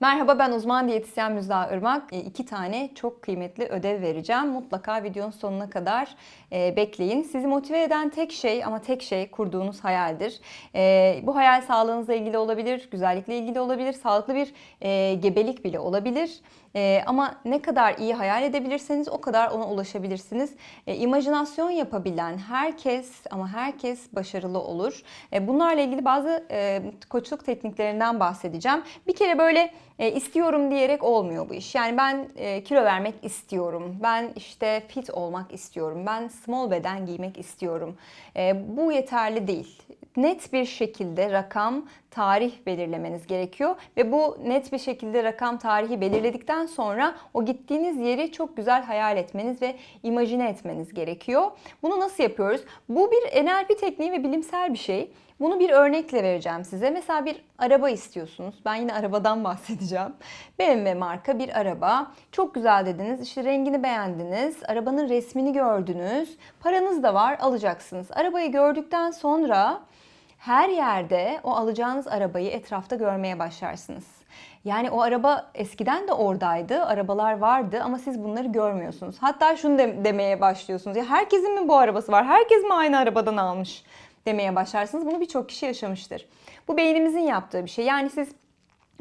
Merhaba ben uzman diyetisyen Müjda Irmak. E, İki tane çok kıymetli ödev vereceğim. Mutlaka videonun sonuna kadar e, bekleyin. Sizi motive eden tek şey ama tek şey kurduğunuz hayaldir. E, bu hayal sağlığınızla ilgili olabilir, güzellikle ilgili olabilir, sağlıklı bir e, gebelik bile olabilir. E, ama ne kadar iyi hayal edebilirseniz o kadar ona ulaşabilirsiniz. E, imajinasyon yapabilen herkes ama herkes başarılı olur. E, bunlarla ilgili bazı e, koçluk tekniklerinden bahsedeceğim. Bir kere böyle e, istiyorum diyerek olmuyor bu iş. Yani ben e, kilo vermek istiyorum. Ben işte fit olmak istiyorum. Ben small beden giymek istiyorum. E, bu yeterli değil. Net bir şekilde rakam, tarih belirlemeniz gerekiyor ve bu net bir şekilde rakam, tarihi belirledikten sonra o gittiğiniz yeri çok güzel hayal etmeniz ve imajine etmeniz gerekiyor. Bunu nasıl yapıyoruz? Bu bir NLP tekniği ve bilimsel bir şey. Bunu bir örnekle vereceğim size. Mesela bir araba istiyorsunuz. Ben yine arabadan bahsedeceğim. BMW marka bir araba. Çok güzel dediniz. İşte rengini beğendiniz. Arabanın resmini gördünüz. Paranız da var alacaksınız. Arabayı gördükten sonra her yerde o alacağınız arabayı etrafta görmeye başlarsınız. Yani o araba eskiden de oradaydı, arabalar vardı ama siz bunları görmüyorsunuz. Hatta şunu de- demeye başlıyorsunuz. Ya herkesin mi bu arabası var? Herkes mi aynı arabadan almış? demeye başlarsınız. Bunu birçok kişi yaşamıştır. Bu beynimizin yaptığı bir şey. Yani siz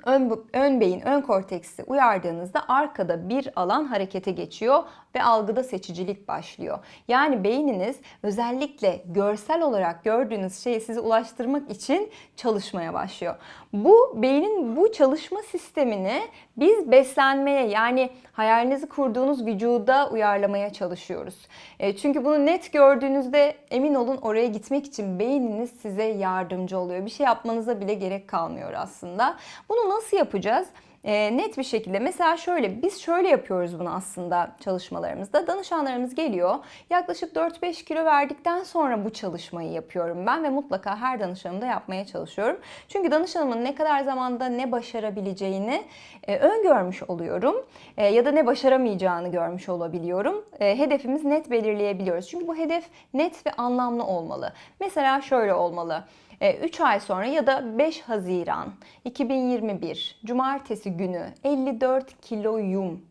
ön, ön beyin, ön korteksi uyardığınızda arkada bir alan harekete geçiyor ve algıda seçicilik başlıyor. Yani beyniniz özellikle görsel olarak gördüğünüz şeyi size ulaştırmak için çalışmaya başlıyor. Bu beynin bu çalışma sistemini biz beslenmeye yani hayalinizi kurduğunuz vücuda uyarlamaya çalışıyoruz. E, çünkü bunu net gördüğünüzde emin olun oraya gitmek için beyniniz size yardımcı oluyor. Bir şey yapmanıza bile gerek kalmıyor aslında. Bunu nasıl yapacağız? E, net bir şekilde mesela şöyle biz şöyle yapıyoruz bunu aslında çalışmalarımızda. Danışanlarımız geliyor. Yaklaşık 4-5 kilo verdikten sonra bu çalışmayı yapıyorum ben ve mutlaka her danışanımda yapmaya çalışıyorum. Çünkü danışanımın ne kadar zamanda ne başarabileceğini e, öngörmüş oluyorum. E, ya da ne başaramayacağını görmüş olabiliyorum. E, hedefimiz net belirleyebiliyoruz. Çünkü bu hedef net ve anlamlı olmalı. Mesela şöyle olmalı. 3 ay sonra ya da 5 Haziran 2021 Cumartesi günü 54 kiloyum.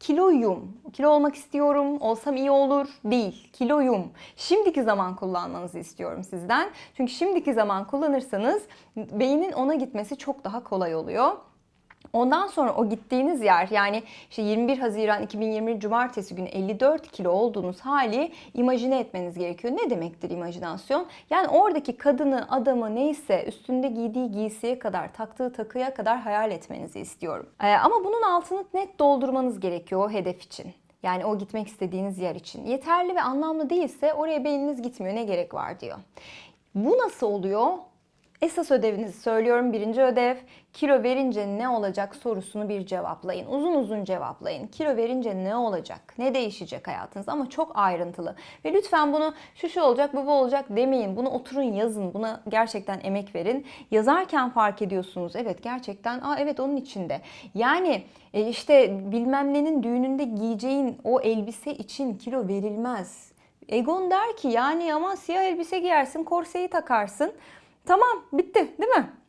Kiloyum. Kilo olmak istiyorum. Olsam iyi olur. Değil. Kiloyum. Şimdiki zaman kullanmanızı istiyorum sizden. Çünkü şimdiki zaman kullanırsanız beynin ona gitmesi çok daha kolay oluyor. Ondan sonra o gittiğiniz yer yani işte 21 Haziran 2020 Cumartesi günü 54 kilo olduğunuz hali imajine etmeniz gerekiyor. Ne demektir imajinasyon? Yani oradaki kadını, adamı neyse üstünde giydiği giysiye kadar, taktığı takıya kadar hayal etmenizi istiyorum. Ee, ama bunun altını net doldurmanız gerekiyor o hedef için. Yani o gitmek istediğiniz yer için. Yeterli ve anlamlı değilse oraya beyniniz gitmiyor ne gerek var diyor. Bu nasıl oluyor? Esas ödevinizi söylüyorum. Birinci ödev kilo verince ne olacak sorusunu bir cevaplayın. Uzun uzun cevaplayın. Kilo verince ne olacak? Ne değişecek hayatınız? Ama çok ayrıntılı. Ve lütfen bunu şu şu olacak, bu bu olacak demeyin. Bunu oturun yazın. Buna gerçekten emek verin. Yazarken fark ediyorsunuz. Evet gerçekten aa evet onun içinde. Yani e, işte bilmem nenin düğününde giyeceğin o elbise için kilo verilmez. Egon der ki yani ama siyah elbise giyersin, korseyi takarsın. Tamam bitti değil mi?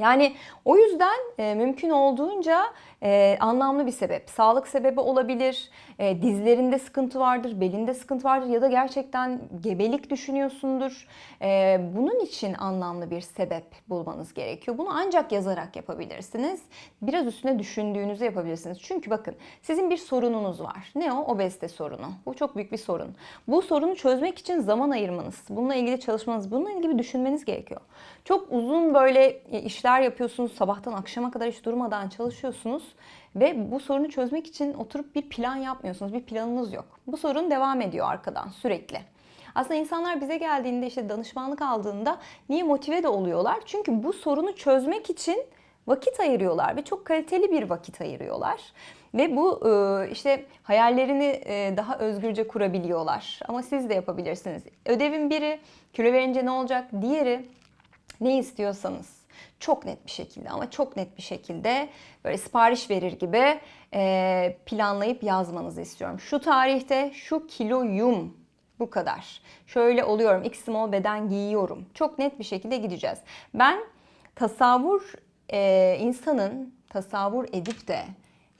Yani o yüzden e, mümkün olduğunca e, anlamlı bir sebep. Sağlık sebebi olabilir, e, dizlerinde sıkıntı vardır, belinde sıkıntı vardır ya da gerçekten gebelik düşünüyorsundur. E, bunun için anlamlı bir sebep bulmanız gerekiyor. Bunu ancak yazarak yapabilirsiniz. Biraz üstüne düşündüğünüzü yapabilirsiniz. Çünkü bakın sizin bir sorununuz var. Ne o? Obezite sorunu. Bu çok büyük bir sorun. Bu sorunu çözmek için zaman ayırmanız, bununla ilgili çalışmanız, bununla ilgili düşünmeniz gerekiyor. Çok uzun böyle e, işler yapıyorsunuz, sabahtan akşama kadar hiç durmadan çalışıyorsunuz ve bu sorunu çözmek için oturup bir plan yapmıyorsunuz. Bir planınız yok. Bu sorun devam ediyor arkadan sürekli. Aslında insanlar bize geldiğinde işte danışmanlık aldığında niye motive de oluyorlar? Çünkü bu sorunu çözmek için vakit ayırıyorlar ve çok kaliteli bir vakit ayırıyorlar. Ve bu e, işte hayallerini e, daha özgürce kurabiliyorlar. Ama siz de yapabilirsiniz. Ödevin biri kilo verince ne olacak? Diğeri ne istiyorsanız çok net bir şekilde ama çok net bir şekilde böyle sipariş verir gibi e, planlayıp yazmanızı istiyorum. Şu tarihte şu kiloyum bu kadar. Şöyle oluyorum. X small beden giyiyorum. Çok net bir şekilde gideceğiz. Ben tasavvur e, insanın tasavvur edip de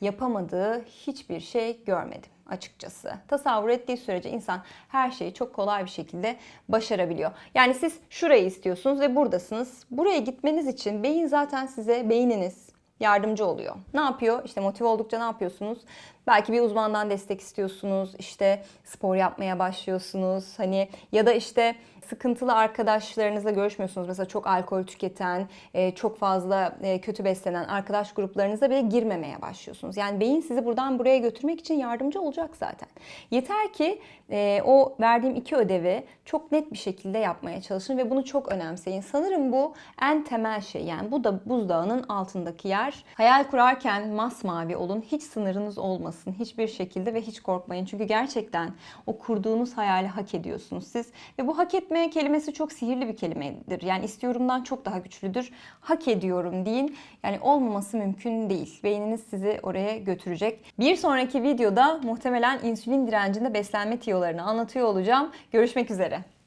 yapamadığı hiçbir şey görmedim açıkçası. Tasavvur ettiği sürece insan her şeyi çok kolay bir şekilde başarabiliyor. Yani siz şurayı istiyorsunuz ve buradasınız. Buraya gitmeniz için beyin zaten size beyniniz yardımcı oluyor. Ne yapıyor? İşte motive oldukça ne yapıyorsunuz? Belki bir uzmandan destek istiyorsunuz. İşte spor yapmaya başlıyorsunuz. Hani ya da işte sıkıntılı arkadaşlarınızla görüşmüyorsunuz. Mesela çok alkol tüketen, e, çok fazla e, kötü beslenen arkadaş gruplarınıza bile girmemeye başlıyorsunuz. Yani beyin sizi buradan buraya götürmek için yardımcı olacak zaten. Yeter ki e, o verdiğim iki ödevi çok net bir şekilde yapmaya çalışın ve bunu çok önemseyin. Sanırım bu en temel şey. Yani bu da buzdağının altındaki yer. Hayal kurarken masmavi olun. Hiç sınırınız olmasın. Hiçbir şekilde ve hiç korkmayın. Çünkü gerçekten o kurduğunuz hayali hak ediyorsunuz siz. Ve bu hak etme kelimesi çok sihirli bir kelimedir. Yani istiyorumdan çok daha güçlüdür. Hak ediyorum deyin. Yani olmaması mümkün değil. Beyniniz sizi oraya götürecek. Bir sonraki videoda muhtemelen insülin direncinde beslenme tiyolarını anlatıyor olacağım. Görüşmek üzere.